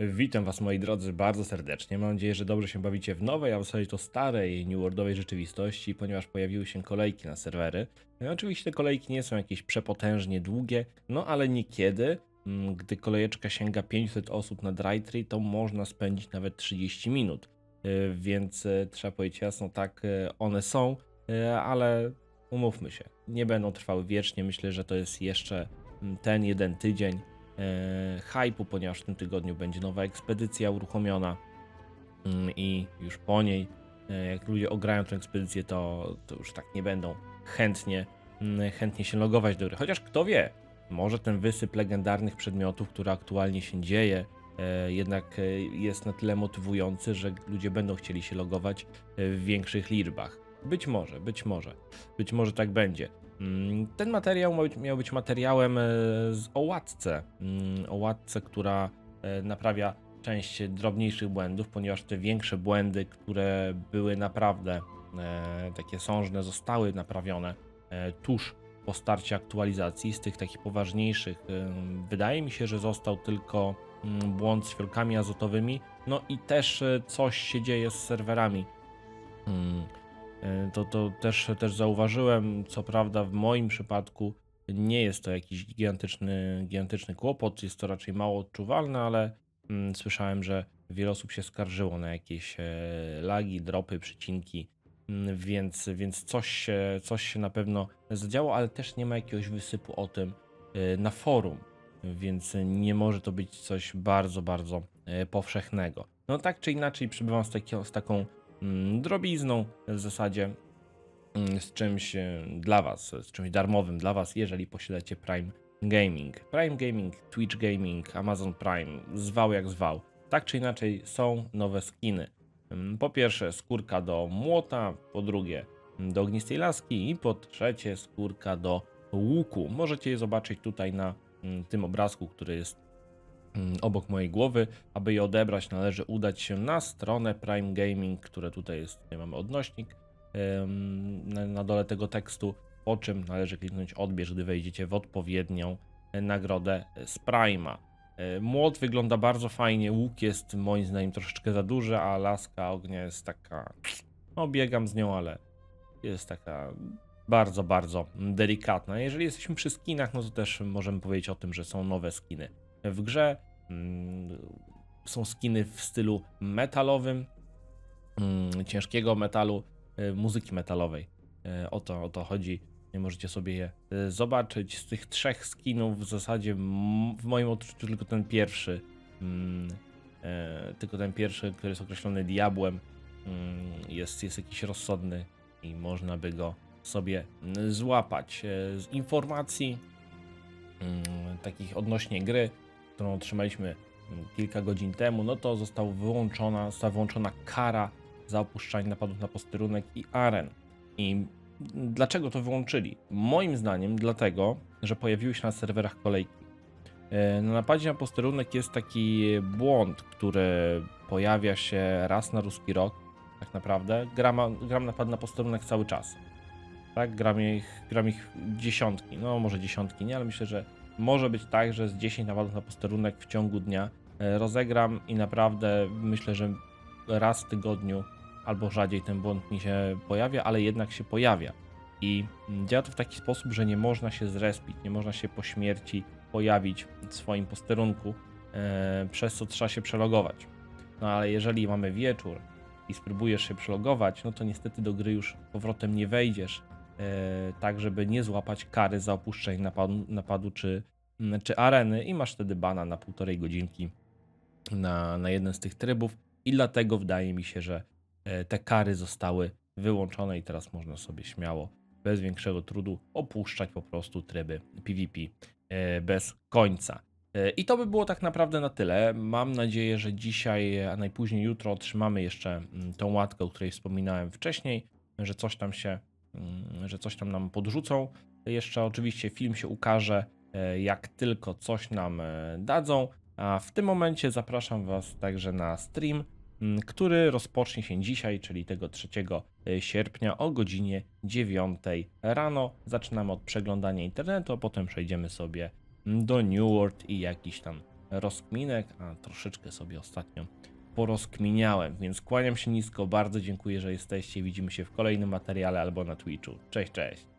Witam Was moi drodzy bardzo serdecznie. Mam nadzieję, że dobrze się bawicie w nowej, a w zasadzie to starej New Worldowej rzeczywistości, ponieważ pojawiły się kolejki na serwery. No, oczywiście te kolejki nie są jakieś przepotężnie długie, no ale niekiedy, mm, gdy kolejeczka sięga 500 osób na Drytree, to można spędzić nawet 30 minut. Y, Więc y, trzeba powiedzieć jasno, tak y, one są, ale umówmy się, nie będą trwały wiecznie. Myślę, że to jest jeszcze mm, ten jeden tydzień e, hypu, ponieważ w tym tygodniu będzie nowa ekspedycja uruchomiona Mm, i już po niej, e, jak ludzie ograją tę ekspedycję, to, to już tak nie będą chętnie, mm, chętnie się logować do gry. Chociaż kto wie, może ten wysyp legendarnych przedmiotów, który aktualnie się dzieje, e, jednak e, jest na tyle motywujący, że ludzie będą chcieli się logować e, w większych liczbach. Być może, być może. Być może tak będzie. Mm, Ten materiał miał być, materiałem e, z o łatce. Mm, O łatce, która e, naprawia część drobniejszych błędów, ponieważ te większe błędy, które były naprawdę e, takie sążne, zostały naprawione tuż po starcie aktualizacji. Z tych takich poważniejszych, wydaje mi się, że został tylko mm, błąd z fiolkami azotowymi. No i też coś się dzieje z serwerami. E, To, to też, też zauważyłem, co prawda w moim przypadku nie jest to jakiś gigantyczny, gigantyczny kłopot, jest to raczej mało odczuwalne, ale mm, słyszałem, że wiele osób się skarżyło na jakieś e, lagi, dropy, przycinki, mm, więc, więc coś, się, coś się na pewno zadziało, ale też nie ma jakiegoś wysypu o tym e, na forum, więc nie może to być coś bardzo, bardzo powszechnego. No tak czy inaczej przybywam z, takiego, z taką drobizną w zasadzie mm, z czymś e, dla Was, z czymś darmowym dla Was, jeżeli posiadacie Prime Gaming. Prime Gaming, Twitch Gaming, Amazon Prime, zwał jak zwał. Tak czy inaczej są nowe skiny. Mm, Po pierwsze skórka do młota, po drugie mm, do ognistej laski i po trzecie skórka do łuku. Możecie je zobaczyć tutaj na mm, tym obrazku, który jest mm, obok mojej głowy. Aby je odebrać, należy udać się na stronę Prime Gaming, które tutaj jest, tutaj mamy odnośnik na, dole tego tekstu, po czym należy kliknąć odbierz, gdy wejdziecie w odpowiednią e, nagrodę z Prime'a. E, Młot wygląda bardzo fajnie, łuk jest moim zdaniem troszeczkę za duży, a laska ognia jest taka, no biegam z nią, ale jest taka bardzo, bardzo delikatna. Jeżeli jesteśmy przy skinach, no to też możemy powiedzieć o tym, że są nowe skiny w grze. Mm, Są skiny w stylu metalowym, mm, ciężkiego metalu, y, muzyki metalowej. Y, O to, o to chodzi. Możecie sobie je y, zobaczyć. Z tych trzech skinów w zasadzie w moim odczuciu tylko ten pierwszy, mm, e, tylko ten pierwszy, który jest określony diabłem, jest, jest jakiś rozsądny i można by go sobie złapać. E, Z informacji takich odnośnie gry, którą otrzymaliśmy mm, kilka godzin temu, no to został wyłączona, została wyłączona kara za opuszczanie napadów na posterunek i aren. I dlaczego to wyłączyli? Moim zdaniem dlatego, że pojawiły się na serwerach kolejki. E, Na napadzie na posterunek jest taki błąd, który pojawia się raz na ruski rok, tak naprawdę. Gram, gram napad na posterunek cały czas. Tak, gram ich, gram ich dziesiątki, no może dziesiątki nie, ale myślę, że może być tak, że z 10 napadów na posterunek w ciągu dnia e, rozegram i naprawdę myślę, że raz w tygodniu albo rzadziej ten błąd mi się pojawia, ale jednak się pojawia. I mm, działa to w taki sposób, że nie można się zrespić, nie można się po śmierci pojawić w swoim posterunku, e, przez co trzeba się przelogować. No ale jeżeli mamy wieczór i spróbujesz się przelogować, no to niestety do gry już powrotem nie wejdziesz, tak żeby nie złapać kary za opuszczenie napadu, napadu czy, mm, czy areny i masz wtedy bana na półtorej godzinki na, na jeden z tych trybów i dlatego wydaje mi się, że e, te kary zostały wyłączone i teraz można sobie śmiało, bez większego trudu opuszczać po prostu tryby PvP e, bez końca. E, I to by było tak naprawdę na tyle. Mam nadzieję, że dzisiaj, a najpóźniej jutro otrzymamy jeszcze mm, tą łatkę, o której wspominałem wcześniej, że coś tam się, że coś tam nam podrzucą. Jeszcze oczywiście film się ukaże, e, jak tylko coś nam e, dadzą. A w tym momencie zapraszam Was także na stream, mm, który rozpocznie się dzisiaj, czyli tego 3 sierpnia o godzinie 9 rano. Zaczynamy od przeglądania internetu, a potem przejdziemy sobie do New World i jakichś tam rozkminek, a troszeczkę sobie ostatnio porozkminiałem, więc kłaniam się nisko, bardzo dziękuję, że jesteście, widzimy się w kolejnym materiale albo na Twitchu. Cześć, cześć!